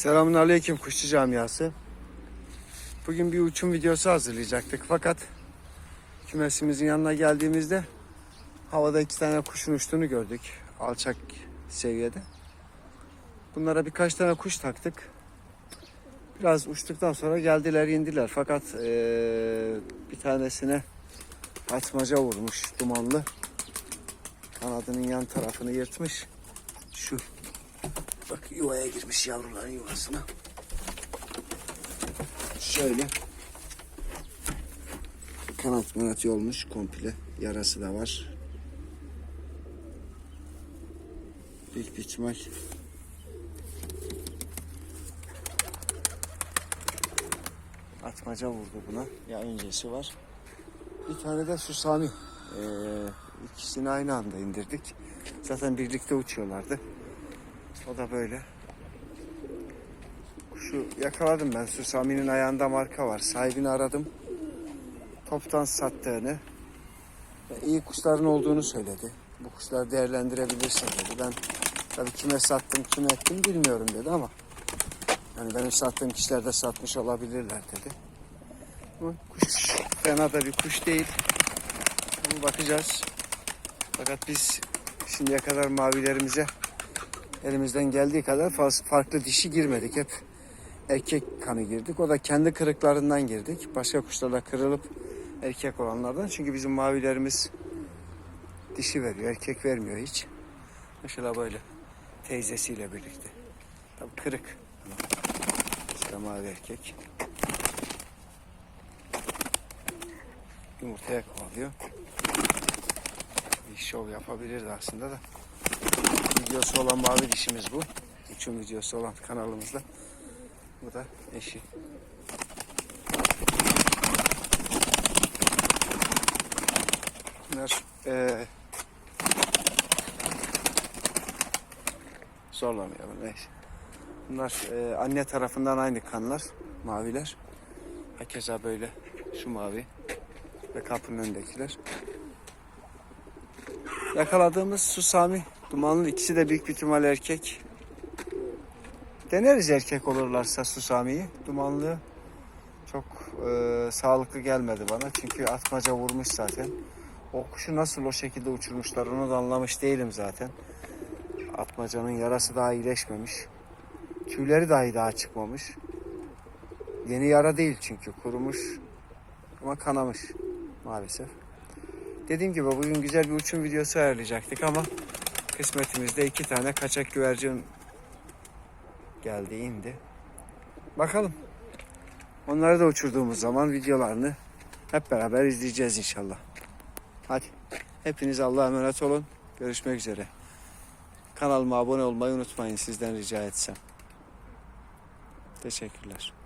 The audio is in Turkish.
Selamun Aleyküm Kuşçu Camiası. Bugün bir uçum videosu hazırlayacaktık fakat kümesimizin yanına geldiğimizde havada iki tane kuşun uçtuğunu gördük alçak seviyede. Bunlara birkaç tane kuş taktık. Biraz uçtuktan sonra geldiler indiler fakat eee, bir tanesine atmaca vurmuş dumanlı. Kanadının yan tarafını yırtmış. Şu Bak yuvaya girmiş yavruların yuvasına. Şöyle. Kanat manat yolmuş komple. Yarası da var. Büyük bir ihtimal. Atmaca vurdu buna. Ya öncesi var. Bir tane de Susami. Ee, ikisini aynı anda indirdik. Zaten birlikte uçuyorlardı. O da böyle. Kuşu yakaladım ben. Susami'nin ayağında marka var. Sahibini aradım. Toptan sattığını iyi kuşların olduğunu söyledi. Bu kuşları değerlendirebilirsin dedi. Ben tabii kime sattım, kime ettim bilmiyorum dedi ama yani benim sattığım kişiler de satmış olabilirler dedi. Bu kuş fena da bir kuş değil. Bunu bakacağız. Fakat biz şimdiye kadar mavilerimize elimizden geldiği kadar farklı dişi girmedik. Hep erkek kanı girdik. O da kendi kırıklarından girdik. Başka kuşlarla kırılıp erkek olanlardan. Çünkü bizim mavilerimiz dişi veriyor. Erkek vermiyor hiç. Mesela böyle teyzesiyle birlikte. Tabii kırık. İşte mavi erkek. Yumurtaya kovalıyor. Bir şov yapabilirdi aslında da videosu olan mavi dişimiz bu. Uçum videosu olan kanalımızda. Bu da eşi. Bunlar eee zorlamayalım neyse. Bunlar eee, anne tarafından aynı kanlar. Maviler. Hakeza böyle şu mavi ve kapının önündekiler. Yakaladığımız Susami dumanlı ikisi de büyük bir ihtimal erkek. Deneriz erkek olurlarsa Susami'yi. Dumanlı çok e, sağlıklı gelmedi bana. Çünkü atmaca vurmuş zaten. O kuşu nasıl o şekilde uçurmuşlar onu da anlamış değilim zaten. Atmacanın yarası daha iyileşmemiş. Tüyleri dahi daha çıkmamış. Yeni yara değil çünkü kurumuş ama kanamış maalesef. Dediğim gibi bugün güzel bir uçum videosu ayarlayacaktık ama kısmetimizde iki tane kaçak güvercin geldi indi. Bakalım. Onları da uçurduğumuz zaman videolarını hep beraber izleyeceğiz inşallah. Hadi. Hepiniz Allah'a emanet olun. Görüşmek üzere. Kanalıma abone olmayı unutmayın sizden rica etsem. Teşekkürler.